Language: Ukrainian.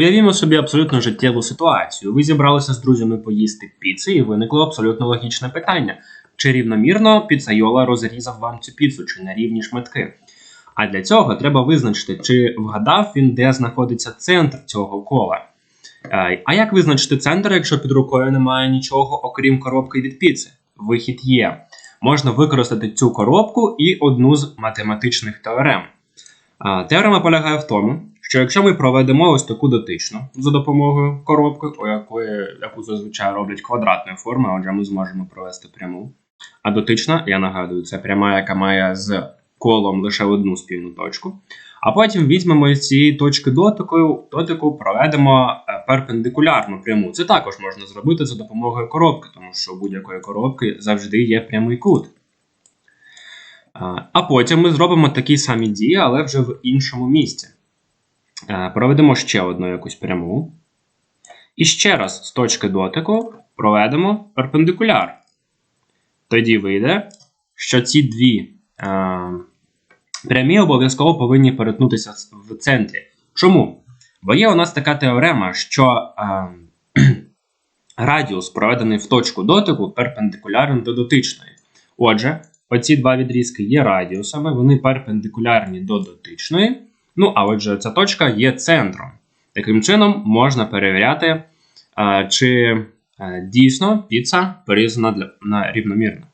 Уявімо собі абсолютно життєву ситуацію. Ви зібралися з друзями поїсти піци, і виникло абсолютно логічне питання: чи рівномірно піцайола розрізав вам цю піцу, чи на рівні шматки? А для цього треба визначити, чи вгадав він, де знаходиться центр цього кола. Е, А як визначити центр, якщо під рукою немає нічого, окрім коробки від піци? Вихід є. Можна використати цю коробку і одну з математичних теорем. Теорема полягає в тому, що якщо ми проведемо ось таку дотичну за допомогою коробки, яку зазвичай роблять квадратної форми, отже, ми зможемо провести пряму. А дотична, я нагадую, це пряма, яка має з колом лише одну спільну точку. А потім візьмемо із цієї точки дотику, дотику проведемо е, перпендикулярну пряму. Це також можна зробити за допомогою коробки, тому що у будь-якої коробки завжди є прямий кут. А, А потім ми зробимо такі самі дії, але вже в іншому місці. Е, Проведемо ще одну якусь пряму. І ще раз з точки дотику проведемо перпендикуляр. Тоді вийде, що ці дві е, прямі обов'язково повинні перетнутися в центрі. Чому? Бо є у нас така теорема, що е, радіус, проведений в точку дотику, перпендикулярний до дотичної. Отже, оці два відрізки є радіусами, вони перпендикулярні до дотичної. Ну, а отже, ця точка є центром. Таким чином, можна перевіряти, е, чи е, дійсно піца порізана на рівномірно.